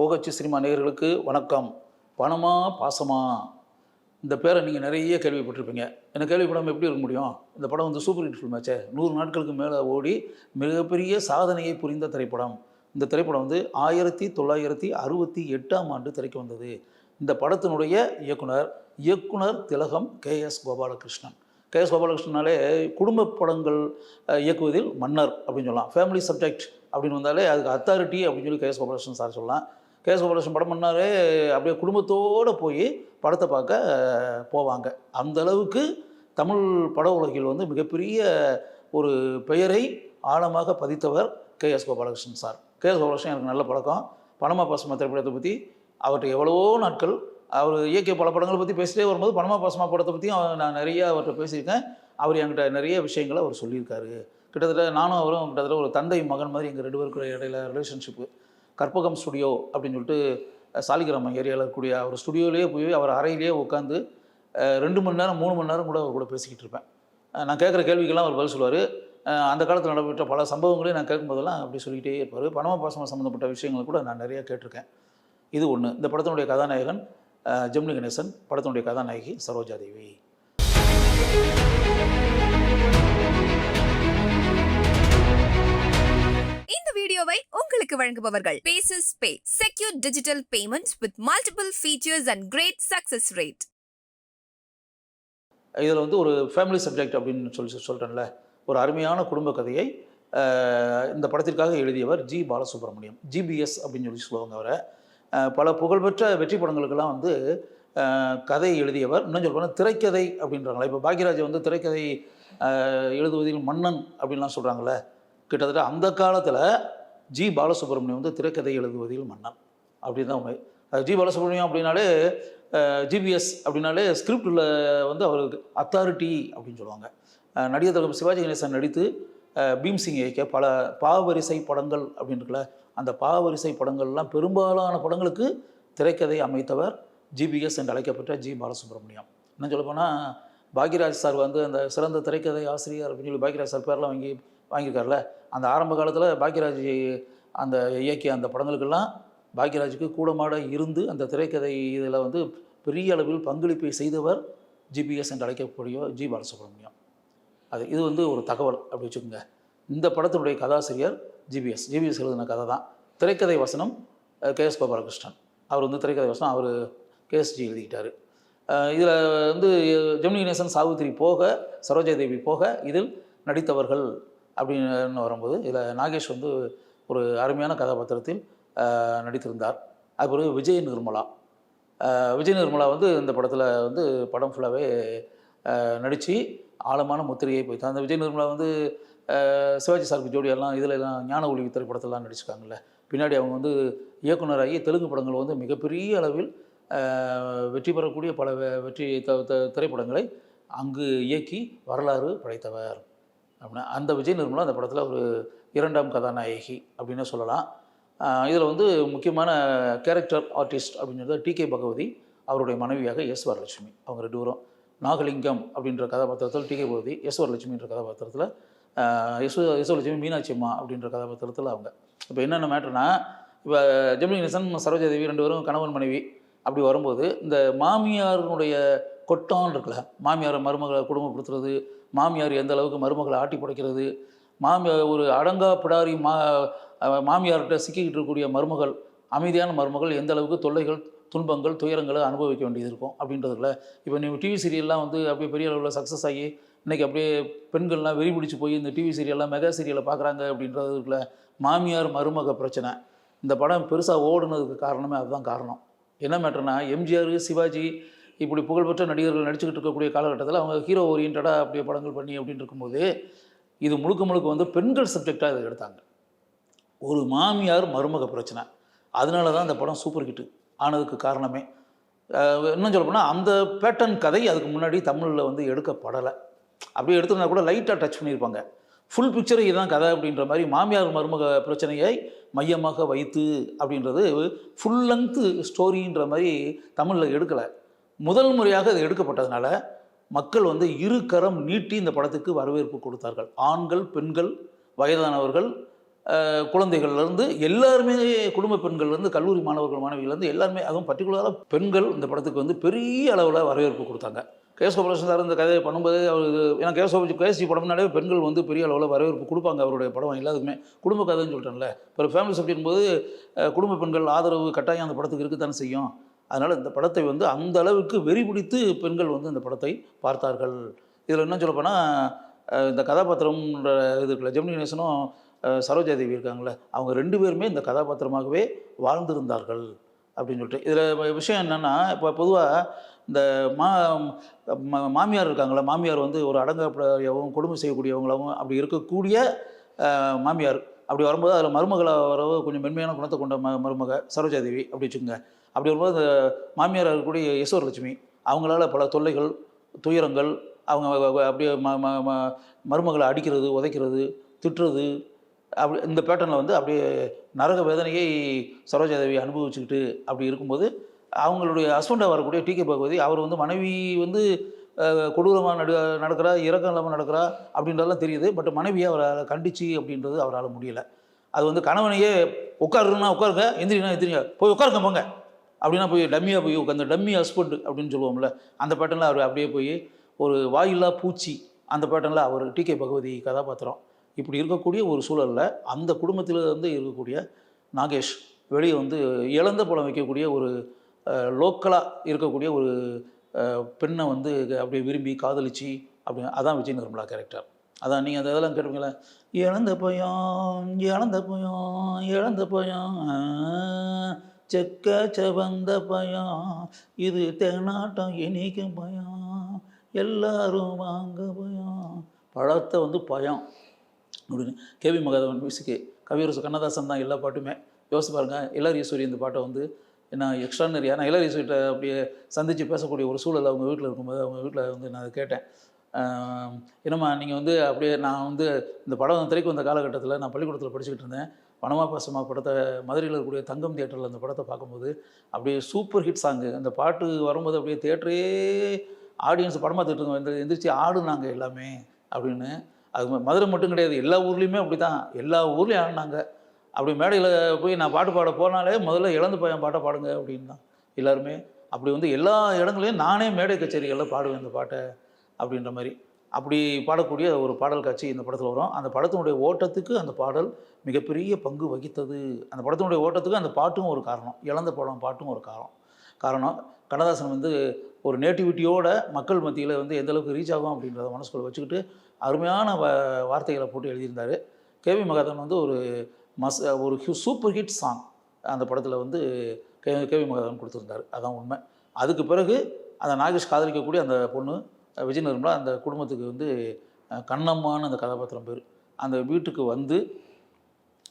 ஓகச்சி cinema நேயர்களுக்கு வணக்கம். பணமா பாசமா? இந்த பேரை நீங்கள் நிறைய கேள்விப்பட்டிருப்பீங்க. எனக்கு கேள்விப்படாமல் எப்படி இருக்க முடியும்? இந்த படம் வந்து சூப்பர் ஹிட் ஃபில்ம் ஆச்சே. நூறு நாட்களுக்கு மேலே ஓடி மிகப்பெரிய சாதனையை புரிந்த திரைப்படம். இந்த திரைப்படம் வந்து ஆயிரத்தி தொள்ளாயிரத்தி அறுபத்தி எட்டாம் ஆண்டு திரைக்கு வந்தது. இந்த படத்தினுடைய இயக்குனர் இயக்குனர் திலகம் K S Gopalakrishnan. K S கோபாலகிருஷ்ணனாலே குடும்ப படங்கள் இயக்குவதில் மன்னர் அப்படின்னு சொல்லலாம். ஃபேமிலி சப்ஜெக்ட் அப்படின்னு வந்தாலே அதுக்கு அத்தாரிட்டி அப்படின்னு சொல்லி கே எஸ் கோபாலகிருஷ்ணன் சார் சொல்லலாம். கே எஸ் படம் பண்ணார். அப்படியே குடும்பத்தோடு போய் படத்தை பார்க்க போவாங்க. அந்த அளவுக்கு தமிழ் பட உலகில் வந்து மிகப்பெரிய ஒரு பெயரை ஆழமாக பதித்தவர் K. S. Gopalakrishnan sir. K. S. Gopalakrishnan எனக்கு நல்ல பழக்கம். பணமா பாசமா திரைப்படத்தை பற்றி அவர்கிட்ட எவ்வளவோ நாட்கள் அவர் இயக்கிய பல படங்களை பற்றி பேசிட்டே வரும்போது பணமா பாசமா படத்தை பற்றியும் நான் நிறைய அவர்கிட்ட பேசியிருக்கேன். அவர் என்கிட்ட நிறைய விஷயங்களை அவர் சொல்லியிருக்காரு. கிட்டத்தட்ட நானும் அவரும் கிட்டத்தட்ட ஒரு தந்தை மகன் மாதிரி எங்கள் ரெண்டு பேருக்கு இடையில ரிலேஷன்ஷிப்பு கற்பகம் ஸ்டுடியோ அப்படின்னு சொல்லிட்டு சாலிகிராமம் ஏரியாவில் இருக்கக்கூடிய அவர் ஸ்டுடியோலேயே போய் அவர் அறையிலேயே உட்காந்து ரெண்டு மணி நேரம் மூணு மணி நேரம் கூட அவர் கூட பேசிக்கிட்டு இருப்பேன். நான் கேட்குற கேள்விக்கெல்லாம் அவர் பதில் சொல்லுவார். அந்த காலத்தில் நடைபெற்ற பல சம்பவங்களையும் நான் கேட்கும்போதெல்லாம் அப்படி சொல்லிக்கிட்டே இருப்பார். பணமா பாசமாக சம்மந்தப்பட்ட விஷயங்களை கூட நான் நிறையா கேட்டிருக்கேன். இது ஒன்று இந்த படத்தினுடைய கதாநாயகன் ஜெமினி கணேசன் படத்தினுடைய கதாநாயகி சரோஜாதேவி. வழங்குபவர்கள். Bases pay secure digital payments with multiple features and great success rate இதில் வந்து ஒரு ஃபேமிலி சப்ஜெக்ட் அப்படின்னு சொல்லி சொல்கிறேன்ல ஒரு அருமையான குடும்ப கதையை இந்த படத்திற்காக எழுதியவர் ஜி. பாலசுப்ரமணியம். ஜிபிஎஸ் அப்படின்னு சொல்லி சொல்லுவாங்க அவரை. பல புகழ்பெற்ற வெற்றி படங்களுக்கெல்லாம் வந்து கதை எழுதியவர். இன்னும் சொல்லுவாங்க திரைக்கதை அப்படின்றாங்களே. இப்போ பாக்யராஜ் வந்து திரைக்கதை எழுதுவதில் மன்னன் அப்படின்லாம் சொல்கிறாங்களே கிட்டத்தட்ட அந்த காலத்தில் ஜி பாலசுப்ரமணியம் வந்து திரைக்கதை எழுதுவதில் மன்னன். அப்படின்னு தான் உண்மை. ஜி பாலசுப்ரமணியம் அப்படின்னாலே ஜிபிஎஸ் அப்படின்னாலே ஸ்கிரிப்டில் வந்து அவருக்கு அத்தாரிட்டி அப்படின்னு சொல்லுவாங்க. நடிகர் திலகம் சிவாஜி கணேசன் நடித்து பீம்சிங் இயக்க பல பாவரிசை படங்கள் அப்படின்னு இருக்குல்ல அந்த பாவரிசை படங்கள்லாம் பெரும்பாலான படங்களுக்கு திரைக்கதை அமைத்தவர் ஜிபிஎஸ் என்று அழைக்கப்பட்ட ஜி பாலசுப்ரமணியம். என்ன சொல்லப்போனால் பாக்யராஜ் சார் வந்து அந்த சிறந்த திரைக்கதை ஆசிரியர் அப்படின்னு சொல்லி பாக்யராஜ் சார் பேர்லாம் வாங்கி வாங்கியிருக்காருல அந்த ஆரம்ப காலத்தில் பாக்யராஜ் அந்த இயக்கிய அந்த படங்களுக்கெல்லாம் பாக்யராஜுக்கு கூடமாட இருந்து அந்த திரைக்கதை இதில் வந்து பெரிய அளவில் பங்களிப்பை செய்தவர் ஜிபிஎஸ் என்று அழைக்கக்கூடிய ஜி பாலசுப்ரமணியம். அது இது வந்து ஒரு தகவல் அப்படி வச்சுக்கோங்க. இந்த படத்தினுடைய கதாசிரியர் ஜிபிஎஸ் ஜிபிஎஸ் எழுதின கதை தான். திரைக்கதை வசனம் கே எஸ் கோபாலகிருஷ்ணன். அவர் வந்து திரைக்கதை வசனம் அவர் கேஎஸ்ஜி எழுதிக்கிட்டார். இதில் வந்து ஜெமினி கணேசன் சாவித்திரி போக சரோஜா தேவி போக இதில் நடித்தவர்கள் அப்படின்னு வரும்போது இதில் நாகேஷ் வந்து ஒரு அருமையான கதாபாத்திரத்தில் நடித்திருந்தார். அது பிறகு விஜய் நிர்மலா. விஜய் நிர்மலா வந்து இந்த படத்தில் வந்து படம் ஃபுல்லாகவே நடித்து ஆழமான முத்திரையை போய்த்தான். அந்த விஜய் நிர்மலா வந்து சிவாஜி சாருக்கு ஜோடியெல்லாம் இதில் எல்லாம் ஞான ஒளி திரைப்படத்தெல்லாம் நடிச்சிருக்காங்கல்ல. பின்னாடி அவங்க வந்து இயக்குனராகி தெலுங்கு படங்கள் வந்து மிகப்பெரிய அளவில் வெற்றி பெறக்கூடிய பல வெற்றி த- த- திரைப்படங்களை அங்கு இயக்கி வரலாறு படைத்தவர். அப்படின்னா அந்த விஜய் நிர்மலா அந்த படத்தில் ஒரு இரண்டாம் கதாநாயகி அப்படின்னு சொல்லலாம். இதில் வந்து முக்கியமான கேரக்டர் ஆர்டிஸ்ட் அப்படின்றது டி கே பகவதி அவருடைய மனைவியாக எஸ் வரலட்சுமி. அவங்க ரெண்டு பேரும். நாகலிங்கம் அப்படின்ற கதாபாத்திரத்தில் டி கே பகவதி எஸ் வரலட்சுமின்ற கதாபாத்திரத்தில் எஸ் எஸ் மீனாட்சி அம்மா அப்படின்ற கதாபாத்திரத்தில் அவங்க. இப்போ என்னென்ன மேட்டர்னா இப்போ ஜெமினி கணேசன் சரோஜா தேவி ரெண்டு பேரும் கணவன் மனைவி அப்படி வரும்போது இந்த மாமியாருடைய கொட்டான் இருக்குல்ல மாமியாரை மருமகளை குடும்பப்படுத்துறது மாமியார் எந்த அளவுக்கு மருமகளை ஆட்டி படைக்கிறது? மாமியார் ஒரு அடங்கா பிடாரி மா மாமியார்கிட்ட சிக்கிக்கிட்டு இருக்கக்கூடிய மருமகள் அமைதியான மருமகள் எந்த அளவுக்கு தொல்லைகள் துன்பங்கள் துயரங்களை அனுபவிக்க வேண்டியது இருக்கும் அப்படின்றதுல. இப்போ நீங்கள் டிவி சீரியல்லாம் வந்து அப்படியே பெரிய அளவில் சக்ஸஸ் ஆகி இன்றைக்கி அப்படியே பெண்கள்லாம் வெறி பிடிச்சி போய் இந்த டிவி சீரியல்லாம் மெகா சீரியலை பார்க்குறாங்க அப்படின்றதுக்குள்ள மாமியார் மருமக பிரச்சனை. இந்த படம் பெருசாக ஓடுனதுக்கு காரணமே அதுதான் காரணம். என்ன மேட்டர்னா எம்ஜிஆர் சிவாஜி இப்படி புகழ்பெற்ற நடிகர்கள் நடிச்சுக்கிட்டு இருக்கக்கூடிய காலகட்டத்தில் அவங்க ஹீரோ ஓரியன்டாக அப்படியே படங்கள் பண்ணி அப்படின்னு இருக்கும்போது இது முழுக்க முழுக்க வந்து பெண்கள் சப்ஜெக்டாக இதை எடுத்தாங்க. ஒரு மாமியார் மருமக பிரச்சனை. அதனால தான் இந்த படம் சூப்பர் ஹிட்டு ஆனதுக்கு காரணமே. இன்னும் சொல்ல போனால் அந்த பேட்டர்ன் கதை அதுக்கு முன்னாடி தமிழில் வந்து எடுக்கப்படலை. அப்படியே எடுத்திருந்தா கூட லைட்டாக டச் பண்ணியிருப்பாங்க. ஃபுல் பிக்சர் இதுதான் கதை அப்படின்ற மாதிரி மாமியார் மருமக பிரச்சனையை மையமாக வைத்து அப்படின்றது ஃபுல் லென்த்து ஸ்டோரின்ற மாதிரி தமிழில் எடுக்கலை. முதல் முறையாக இது எடுக்கப்பட்டதுனால மக்கள் வந்து இரு கரம் நீட்டி இந்த படத்துக்கு வரவேற்பு கொடுத்தார்கள். ஆண்கள் பெண்கள் வயதானவர்கள் குழந்தைகள்லேருந்து எல்லாருமே குடும்ப பெண்கள்லேருந்து கல்லூரி மாணவர்கள் மாணவிகள்லேருந்து எல்லாருமே அதுவும் பர்டிகுலராக பெண்கள் இந்த படத்துக்கு வந்து பெரிய அளவில் வரவேற்பு கொடுத்தாங்க. கேசவபிரசன் சார் இந்த கதையை பண்ணும்போது அவர் ஏன்னா கேஎஸ் கேசி கேஎஸ்சி படம்னாலே பெண்கள் வந்து பெரிய அளவில் வரவேற்பு கொடுப்பாங்க அவருடைய படம் எல்லாத்துக்குமே. குடும்ப கதைன்னு சொல்லிட்டேன்ல. இப்போ ஃபேமிலி சப்ஜெக்ட் போது குடும்ப பெண்கள் ஆதரவு கட்டாயம் அந்த படத்துக்கு இருக்கத்தானே செய்யும். அதனால் இந்த படத்தை வந்து அந்த அளவுக்கு வெறி பிடித்து பெண்கள் வந்து இந்த படத்தை பார்த்தார்கள். இதில் என்ன சொல்லப்போனால் இந்த கதாபாத்திரம்ன்ற இது இருக்குல்ல ஜெமினி நேசனும் சரோஜா தேவி இருக்காங்களே அவங்க ரெண்டு பேருமே இந்த கதாபாத்திரமாகவே வாழ்ந்திருந்தார்கள் அப்படின்னு சொல்லிட்டு. இதில் விஷயம் என்னென்னா இப்போ பொதுவாக இந்த மா மாமியார் இருக்காங்களா மாமியார் வந்து ஒரு அடங்கப்படையாகவும் கொடுமை செய்யக்கூடியவங்களாகவும் அப்படி இருக்கக்கூடிய மாமியார். அப்படி வரும்போது அதில் மருமகளாக வரவோ கொஞ்சம் மென்மையான குணத்தை கொண்ட ம மருமக சரோஜா தேவி அப்படி வச்சுக்கோங்க. அப்படி வரும்போது அந்த மாமியார் இருக்கக்கூடிய யசோரலட்சுமி அவங்களால பல தொல்லைகள் துயரங்கள் அவங்க அப்படியே ம ம ம- மருமகளை அடிக்கிறது உதைக்கிறது திட்டுறது அப்படி இந்த பேட்டர்னில் வந்து அப்படியே நரக வேதனையை சரோஜா தேவி அனுபவிச்சுக்கிட்டு அப்படி இருக்கும்போது அவங்களுடைய ஹஸ்பண்டாக வரக்கூடிய டி கே பகவதி அவர் வந்து மனைவி வந்து கொடூரமாக நடு நடக்கிறா இறக்கம் இல்லாமல் நடக்கிறா அப்படின்றதெல்லாம் தெரியுது. பட் மனைவியை அவரால் கண்டிச்சு அப்படின்றது அவரால் முடியல. அது வந்து கணவனையே உட்காருன்னா உட்காருங்க எந்திரினா எந்திரிங்க போய் உட்காருங்க போங்க. அப்படின்னா போய் டம்மியாக போய் உட்காந்து டம்மி ஹஸ்பண்ட் அப்படின்னு சொல்லுவோம்ல அந்த பேட்டர்னில் அவர் அப்படியே போய் ஒரு வாயில்லா பூச்சி அந்த பேட்டர்னில் அவர் டி. கே. பகவதி கதாபாத்திரம். இப்படி இருக்கக்கூடிய ஒரு சூழலில் அந்த குடும்பத்தில் வந்து இருக்கக்கூடிய நாகேஷ் வெளியே வந்து இழந்த பழம் வைக்கக்கூடிய ஒரு லோக்கலாக இருக்கக்கூடிய ஒரு பெண்ணை வந்து அப்படியே விரும்பி காதலிச்சு அப்படி அதான் விஜய் நிர்மலா கேரக்டர் அதான் நீங்கள் அந்த இதெல்லாம் கேட்டுவீங்களா இழந்த பயம் இழந்த பயம் இழந்த பயம் செக்க செவந்த பயம். இது தென்னாட்டம் இனிக்கும் பயம். எல்லாரும் வாங்க பயம். பழத்தை வந்து பயம். அப்படின்னு கேவி மகாதவன் மியூசிக்கு கவியரசு கண்ணதாசன் தான் எல்லா பாட்டுமே. யோசிச்சு பாருங்கள் எல்லார் ஈஸ்வரி இந்த பாட்டை வந்து என்ன எக்ஸ்ட்ரானரியாக நான் எல்லார் ஈஸ்வரிட்ட அப்படியே சந்தித்து பேசக்கூடிய ஒரு சூழல் அவங்க வீட்டில் இருக்கும்போது அவங்க வீட்டில் வந்து நான் அதை கேட்டேன். என்னம்மா நீங்கள் வந்து அப்படியே நான் வந்து இந்த படம் திரைக்கு வந்த காலகட்டத்தில் நான் பள்ளிக்கூடத்தில் படிச்சுக்கிட்டு இருந்தேன். வனமா பாசமா படத்தை மதுரையில் இருக்கக்கூடிய தங்கம் தியேட்டரில் அந்த படத்தை பார்க்கும்போது அப்படியே சூப்பர் ஹிட் சாங்கு அந்த பாட்டு வரும்போது அப்படியே தேட்டரே ஆடியன்ஸ் படமாக பார்த்துட்டு இந்த எந்த எந்திரிச்சு ஆடுனாங்க எல்லாமே அப்படின்னு. அது மதுரை மட்டும் கிடையாது எல்லா ஊர்லேயுமே அப்படி தான் எல்லா ஊர்லேயும் ஆடினாங்க. அப்படி மேடையில் போய் நான் பாட்டு பாட போனாலே முதல்ல இழந்து பையன் பாட்டை பாடுங்க அப்படின்னு தான் எல்லாருமே. அப்படி வந்து எல்லா இடங்களையும் நானே மேடை கச்சேரிகளில் பாடுவேன் இந்த பாட்டை. அப்படின்ற மாதிரி. அப்படி பாடக்கூடிய ஒரு பாடல் காட்சி இந்த படத்தில் வரும். அந்த படத்தினுடைய ஓட்டத்துக்கு அந்த பாடல் மிகப்பெரிய பங்கு வகித்தது. அந்த படத்தினுடைய ஓட்டத்துக்கு அந்த பாட்டும் ஒரு காரணம். இழந்த படம் பாட்டும் ஒரு காரணம். காரணம் கண்ணதாசன் வந்து ஒரு நேட்டிவிட்டியோட மக்கள் மத்தியில் வந்து எந்த அளவுக்கு ரீச் ஆகும் அப்படின்றத மனசுக்குள்ள வச்சுக்கிட்டு அருமையான வ வார்த்தைகளை போட்டு எழுதியிருந்தார். கேவி மகாதன் வந்து ஒரு மஸ் ஒரு ஹியூ சூப்பர் ஹிட் சாங் அந்த படத்தில் வந்து கே கேவி மகாதன் கொடுத்துருந்தாரு. அதான் உண்மை. அதுக்கு பிறகு அந்த நாகேஷ் காதலிக்கக்கூடிய அந்த பொண்ணு விஜய் அந்த குடும்பத்துக்கு வந்து கண்ணம்மான்னு அந்த கதாபாத்திரம் பேர். அந்த வீட்டுக்கு வந்து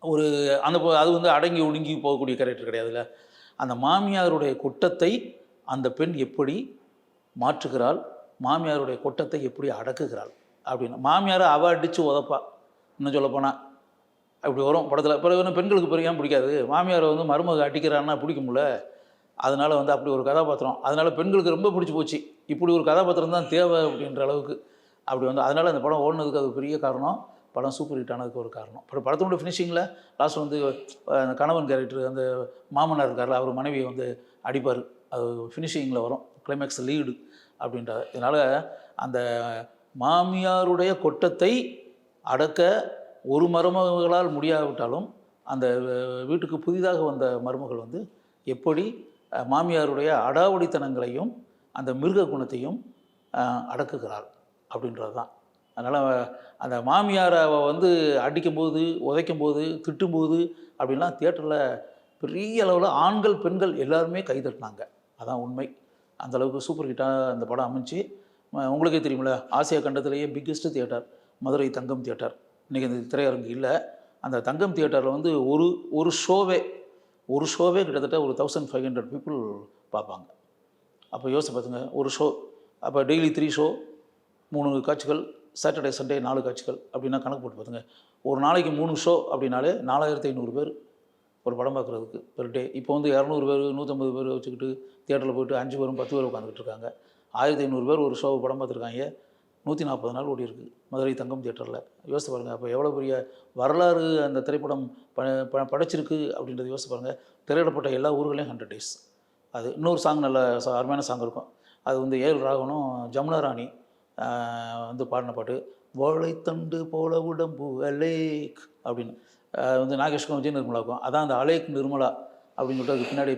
ஒரு அந்த அது வந்து அடங்கி ஒடுங்கி போகக்கூடிய கேரக்டர் கிடையாதுல்ல அந்த மாமியாருடைய குட்டத்தை அந்த பெண் எப்படி மாற்றுகிறாள் மாமியாருடைய கொட்டத்தை எப்படி அடக்குகிறாள் அப்படின்னு. மாமியாரை அவ அடித்து உதப்பா. இன்னும் சொல்லப்போனால் அப்படி வரும் படத்தில். பிறகு பெண்களுக்கு பிறகு ஏன் பிடிக்காது? மாமியாரை வந்து மருமக அடிக்கிறான்னா பிடிக்கும்ல. அதனால் வந்து அப்படி ஒரு கதாபாத்திரம். அதனால் பெண்களுக்கு ரொம்ப பிடிச்சி போச்சு. இப்படி ஒரு கதாபாத்திரம் தான் தேவை அப்படின்ற அளவுக்கு அப்படி வந்து அதனால் அந்த படம் ஓடுனதுக்கு அது பெரிய காரணம். படம் சூப்பர் ஹிட் ஆனதுக்கு ஒரு காரணம். அப்புறம் படத்தோட ஃபினிஷிங்கில் லாஸ்ட் வந்து அந்த கணவன் கேரக்டர் அந்த மாமனார் இருக்கார்ல அவர் மனைவியை வந்து அடிப்பார். அது ஃபினிஷிங்கில் வரும். கிளைமேக்ஸ் லீடு அப்படின்றது இதனால் அந்த மாமியாருடைய கொட்டத்தை அடக்க ஒரு மருமகளால் முடியாவிட்டாலும் அந்த வீட்டுக்கு புதிதாக வந்த மருமகள் வந்து எப்படி மாமியாருடைய அடாவடித்தனங்களையும் அந்த மிருக குணத்தையும் அடக்குகிறாள் அப்படின்றது தான் அதனால் அந்த மாமியாரை வந்து அடிக்கும்போது உதைக்கும்போது திட்டும்போது அப்படின்லாம் தியேட்டரில் பெரிய அளவில் ஆண்கள் பெண்கள் எல்லாருமே கைதட்டினாங்க. அதான் உண்மை. அந்த அளவுக்கு சூப்பர் ஹிட்டாக அந்த படம் அமைஞ்சு உங்களுக்கே தெரியுமில்ல Asia கண்டத்திலேயே biggest theatre Madurai Thangam theatre இன்றைக்கி அந்த திரையரங்கு இல்லை. அந்த தங்கம் தியேட்டரில் வந்து ஒரு ஒரு ஷோவே ஒரு ஷோவே கிட்டத்தட்ட ஒரு தௌசண்ட் ஃபைவ் ஹண்ட்ரட் பீப்புள் பார்ப்பாங்க. அப்போ யோசிச்சு பார்த்துங்க ஒரு ஷோ அப்போ டெய்லி த்ரீ ஷோ மூணு காட்சிகள் சாட்டர்டே சண்டே நாலு காட்சிகள் அப்படின்னா கணக்கு போட்டு பார்த்துங்க ஒரு நாளைக்கு மூணு ஷோ அப்படின்னாலே நாலாயிரத்தி ஐநூறு பேர் ஒரு படம் பார்க்குறதுக்கு பெர் டே இப்போ வந்து இரநூறு பேர் நூற்றம்பது பேர் வச்சுக்கிட்டு தியேட்டரில் போயிட்டு அஞ்சு பேரும் பத்து பேர் உட்காந்துக்கிட்டு இருக்காங்க. ஆயிரத்தி ஐநூறு பேர் ஒரு ஷோ படம் பார்த்துருக்காங்க. நூற்றி நாற்பது நாள் ஓடி இருக்குது மதுரை தங்கம் தியேட்டரில். யோசிச்சு பாருங்கள் அப்போ எவ்வளோ பெரிய வரலாறு அந்த திரைப்படம் ப ப- படைச்சிருக்கு அப்படின்றத யோசிச்சு பாருங்கள் திரையிடப்பட்ட எல்லா ஊர்களையும் ஹண்ட்ரட் டேஸ் அது இன்னொரு சாங் நல்ல அருமையான சாங் இருக்கும். அது வந்து ஏல் ராகவனும் ஜமுனா ராணி வந்து பாடின பாட்டு வாழைத்தண்டு போல உடம்பு அலேக் அப்படின்னு. வந்து நாகேஷ்கும் விஜய் நிர்மலாக்கும் அதான் அந்த அலேக் நிர்மலா அப்படின்னு சொல்லிட்டு அதுக்கு பின்னாடி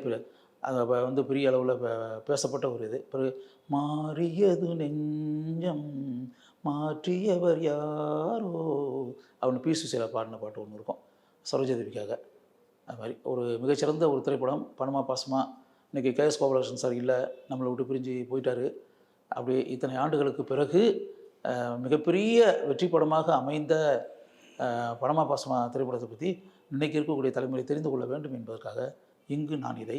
அது வந்து பெரிய அளவில் பேசப்பட்ட ஒரு இது. பிறகு மாறியது நெஞ்சம் மாற்றியவர் யாரோ? அப்படின்னு பி. சுசீலா பாடின பாட்டு ஒன்று இருக்கும். சரோஜதேவிக்காக. அது மாதிரி. ஒரு மிகச்சிறந்த ஒரு திரைப்படம். பணமா பாசமாக இன்றைக்கி கேஎஸ் கோபாலகிருஷ்ணன் சார் இல்லை நம்மளை விட்டு பிரிஞ்சு போயிட்டாரு. அப்படி இத்தனை ஆண்டுகளுக்கு பிறகு மிகப்பெரிய வெற்றி படமாக அமைந்த பணமா பாசமா? திரைப்படத்தை பற்றி இன்னைக்கு இருக்கக்கூடிய தலைமுறை தெரிந்து கொள்ள வேண்டும் என்பதற்காக இங்கு நான் இதை